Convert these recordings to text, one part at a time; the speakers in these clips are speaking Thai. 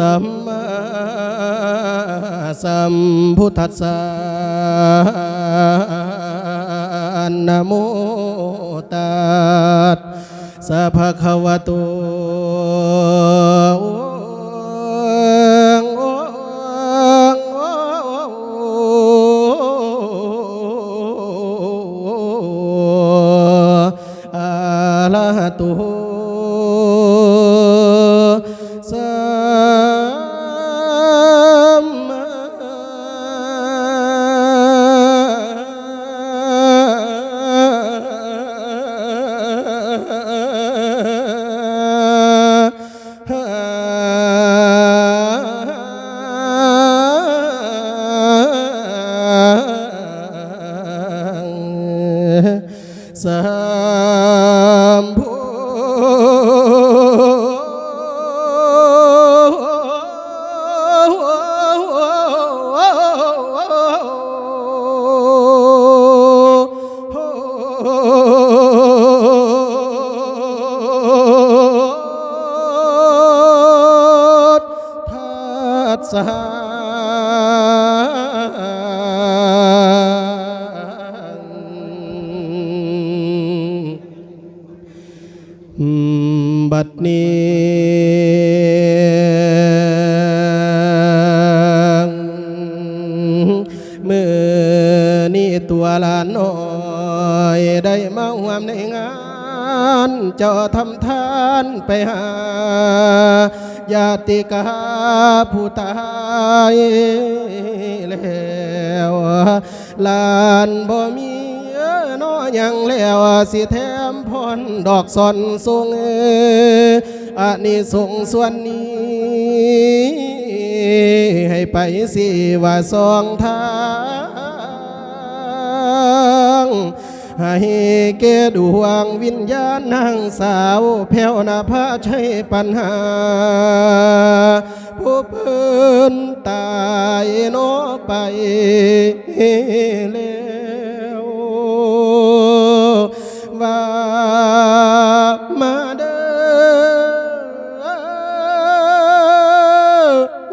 สัมมาสัมพุทธัสสะนะโมตัสสะภะคะวะโต uh, บัดนี้มือนี่ตัวลานน้อยได้มาหวมในงานเจ้าทำทานไปหา ติกาผู้ตายแล้วลานบ่มีน้อยังแล้วสิแถมพรดอกสอนทรงอันนี้สงส์ส่วนนี้ ให้ไปสิว่าสองทาง ให้แก่ดวงวิญญาณนางสาวแผ่วหนาพาใช้ปัญหา ผู้เพิ่นตายโนอไปแล้วว่ามาเด้อ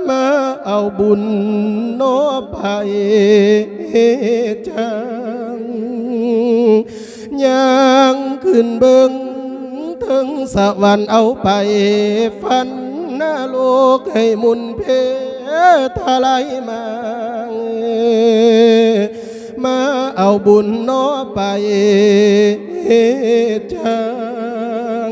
มาเอาบุญโนอไปจัง ยังขึ้นเบิงถึงสวรรค์เอาไปฟันหน้าโลกให้มุนเพทลายมามาเอาบุญน้อไปจัง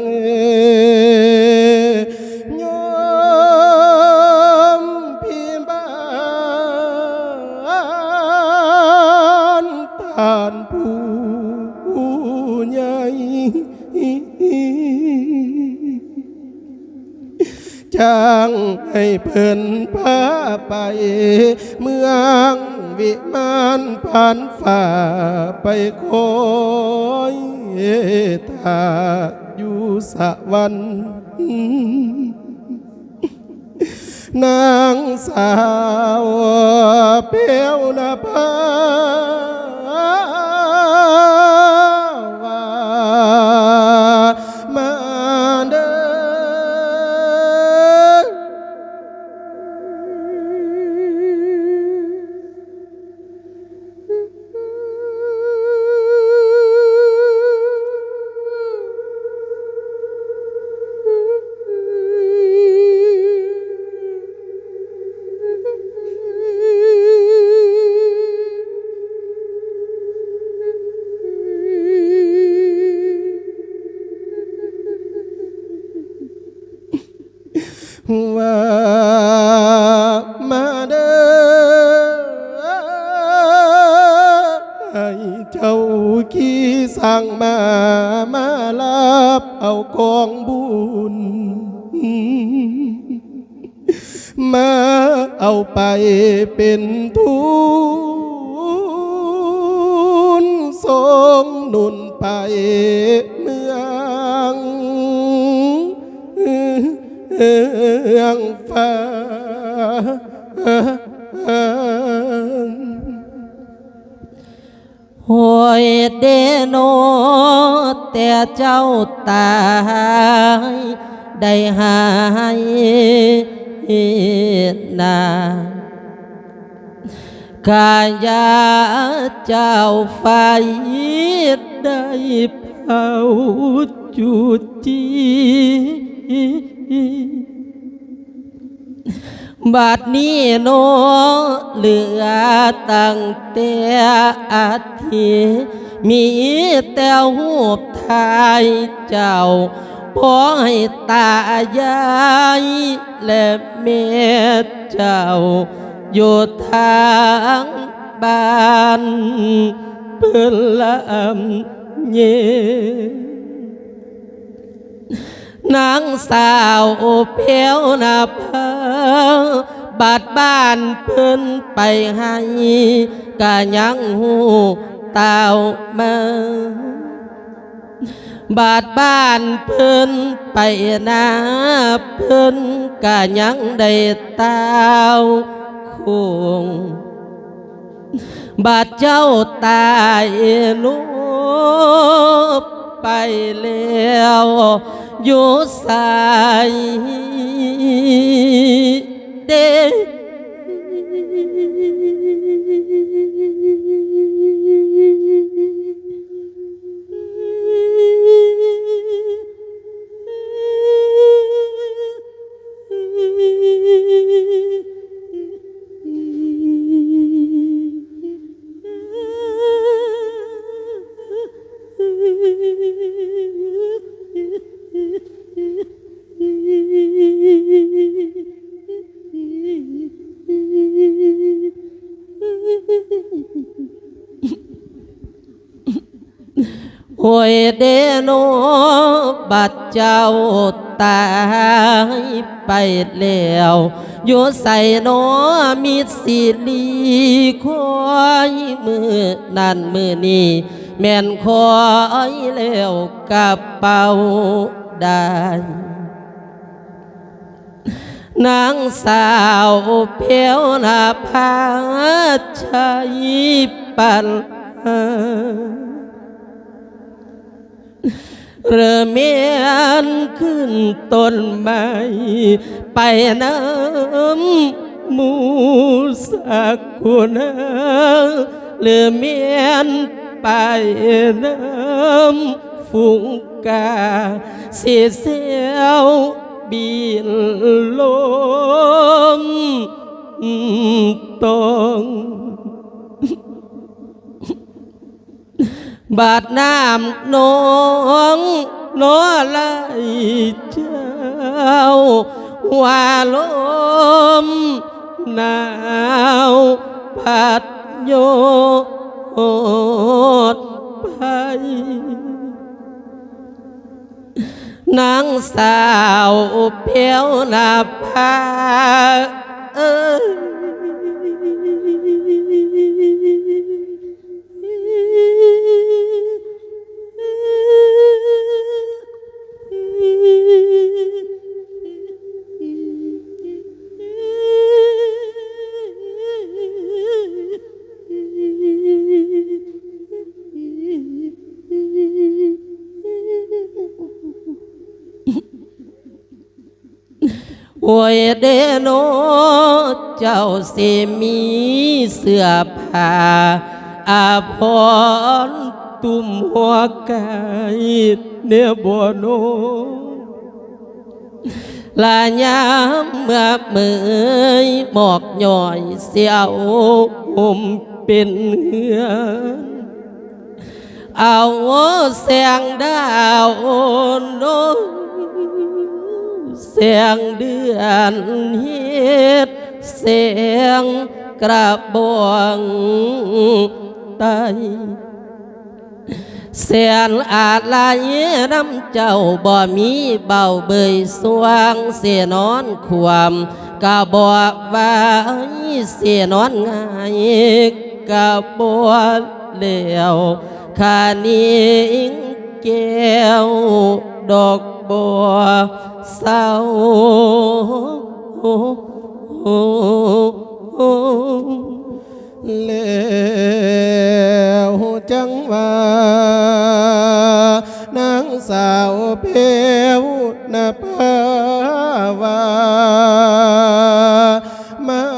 จ้างให้เพิ่นพาไป เมืองวิมานผ่านฝ่าไปคอยทาอยู่สวรรค์นางสาวเปียวนภา มามาบเอากองบุญ มาเอาไปเป็นทุนทรงหนุนไปเมืองเมืองฟ้า หวยเดโนแต่เจ้าตายได้ หายนากายาเจ้าไฟได้เผาจุดจีบัดนี้โนเหลือตั้งแต่อาทิมีแต่หูบทายเจ้าพอให้ตายายและเมตเจ้า อยู่ทางบ้านเพื่อนลำเยนางสาวเพียวนาพอ บาดบ้านเพิ่นไปให้กะยังหูเต่ามาบาดบ้านเพิ่นไปนาเพิ่นกะยังได้เต้าคงบาดเจ้าตายลูบไปแล้ว อยู่ใสเด เดโนบัดเจ้าตายไปแล้วอยู่ใส่โนมีสิลีคอยมือนั่นมือนี้แม่นคอยแล้วกระเป๋าได้นางสาวเพียวนาพาชัยปันหา เริ่มเมียนขึ้นต้นไม้ไปน้ำมูสักคนเริ่มเมียนไปน้ำฝูงกาเสียเสียวบินลงตรง บาดน้ำน้องน้อไหลเจ้าว่าลมหนาวพัดโยดไปนางสาวเพียวนาภาเอ้ โวยเดโนเจ้าสิมีเสื้อผ้าอาภรตุ่มหัวกายเนื้อบัวโนลายามเมื่อมือหมอกย่อยเสียวห่มเป็นเหือนเอาแสงดาวโน เสียงเดือนเฮ็ดเสียงกระบองไตเสียนอาจลายน้ำเจ้าบ่มีเบาเบยสวงเสียนอนความกะบ่ว่าเสียนอนง่ายกะบ่เลี้ยวคานิงแก้วดอก บัวเศร้าแล้วจังว่านางสาวเพวนาภาวามา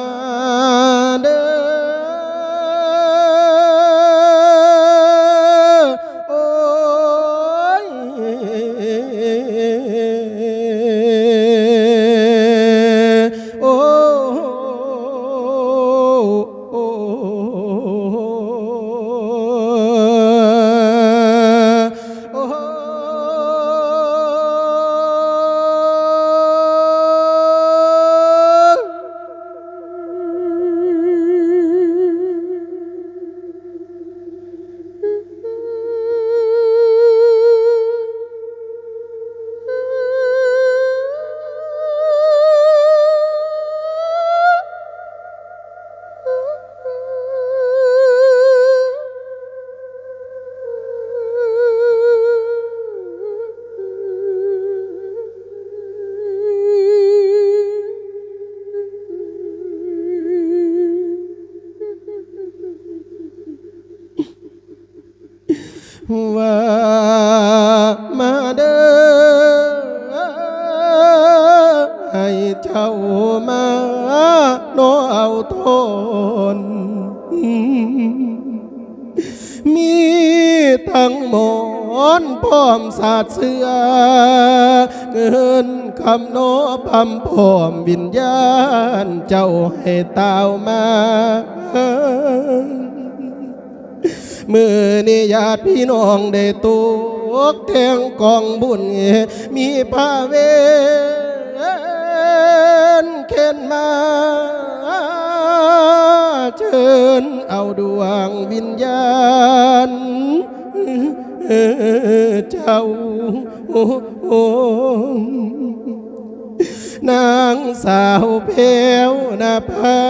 โนเอาทนมีทั้งหมอนพร้อมสาดเสือเงินคำโนพำพร้อมวิญญาณ เจ้าให้ตาวมามือนี่ญาติพี่น้องได้ตุกแทงกองบุญมีผ้าเว เข็นมาเชิญเอาดวงวิญญาณเจ้า นางสาวเพวนาภา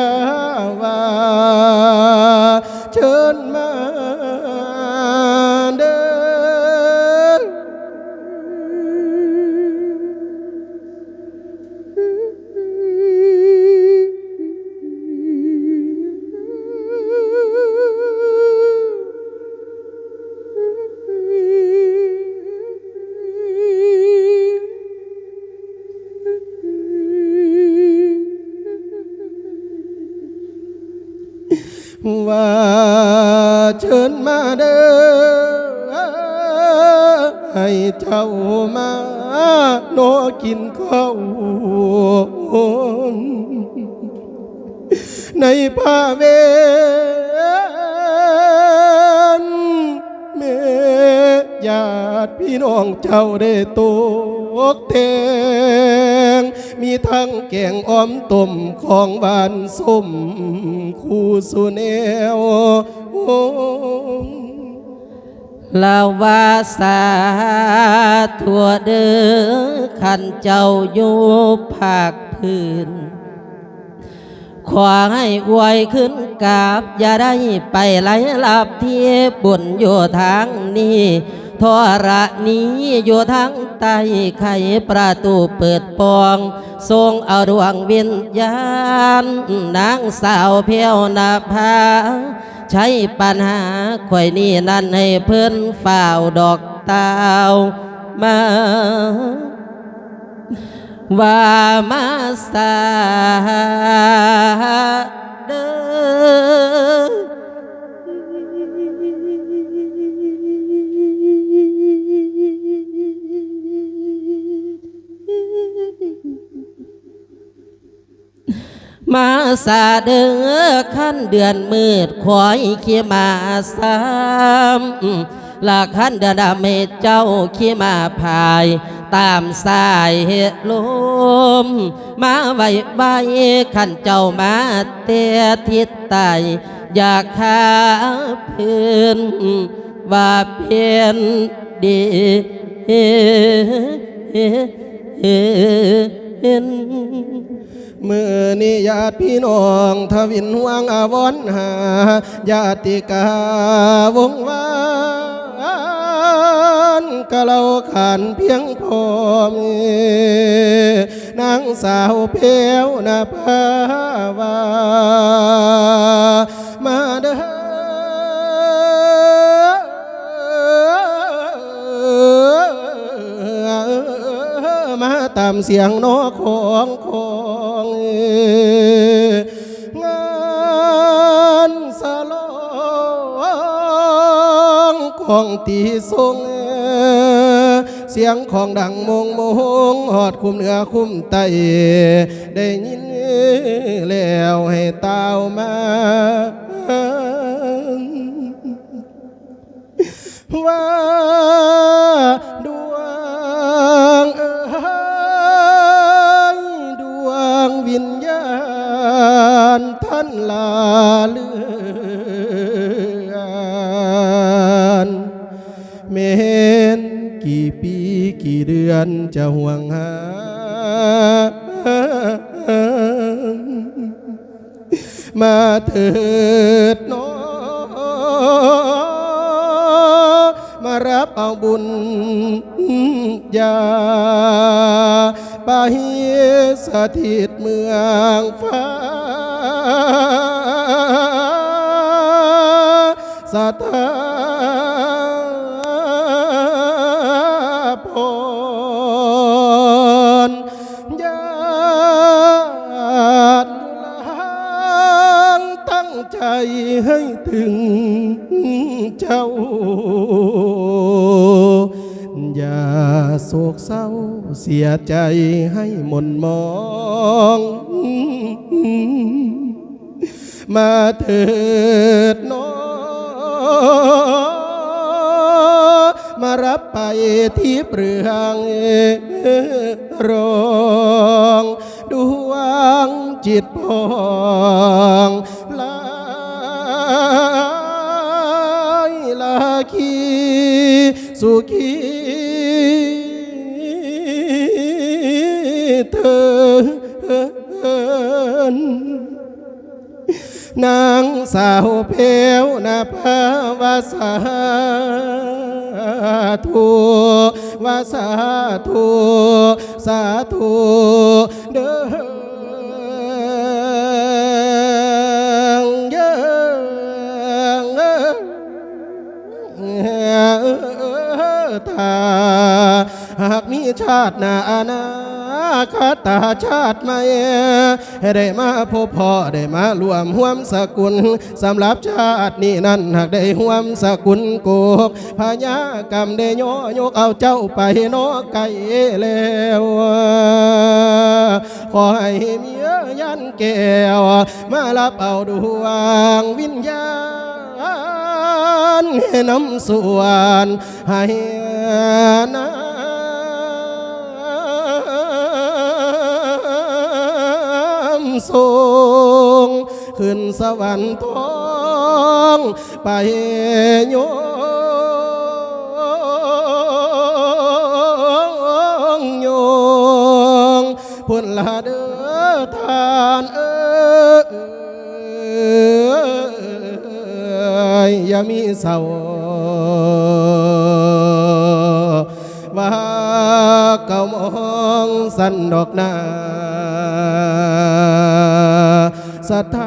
วาเชิญ ว่าเชิญมาเด้อให้เจ้ามาโนกินข้าวในผ้าเวนเมญาติพี่น้องเจ้าได้ตกเท มีทั้งแกงอ้อมต้มของหวานส้มคู่สุแนวลาวาสาทั่วเด้อขันเจ้าอยู่ภาคพื้น ขอให้อวยขึ้นกาบ อย่าได้ไปไหลลับเทียบบุญอยู่ทางนี้ทอระนี้อยู่ทางใต้ไขประตูเปิดปอง ทรงเอาดวงวิญญาณ นางสาวเพียวนาภาใช้ปัญหาข่อยนี่นั่นให้เพื่อนฝ่าวดอกตาวมา ว่ามาสา มาสาเด้อขั้นเดือนมืดขอยเขียมาสามลาขั้นเดือนดำเมเจ้าเขียมาพาย ตามสายเหตุลม มาไว้ใบขันเจ้ามาเตะทิศใต้อยากขาพื้นว่าเพียนดีเห็ นมือนี้ญาติพี่น้องทวินห่วงอาวรณ์หาญาติกาวงวานกะเราขานเพียงพอมีนางสาวเพียวนาภาวามาเด้อ ตามเสียงนอของของงานสลองของตีทรงเสียงของดังมงมงหอดคุ้มเหนือคุ้มไตได้ยินแล้วให้ตาวมา เมนกี่ปีกี่เดือนจะห่วงหา มาเถิดน้องมารับเอาบุญญาไปสถิตเมืองฟ้าสถา ใจให้ถึงเจ้า อย่าโศกเศร้าเสียใจให้หม่นมอง มาเถิดน้องมารับไปที่เปลืองรองดวงจิตพอง ลายลาคีสุขีเธอนางสาวเพวนาภาวาสาธุวาสาธุสาธุเด้อ ตา หากมีชาติหน้าอนาคตาชาติใหม่ได้มาพบพ่อได้มารวมห่วมสกุลสำหรับชาตินี้นั้นหากได้ห่วมสกุลโกกพญากรรมได้ย่อยกเอาเจ้าไปโนไกลแล้วขอให้เมียยันแก้วมารับเอาดวงวิญญาณให้น้ำส่วนให้ น้ำส่งขึ้นสวรรค์ทองไปโยงโยงพุ่นละเด้อทานเอยอย่ามีเศร้าว่า สันดอกนาสถา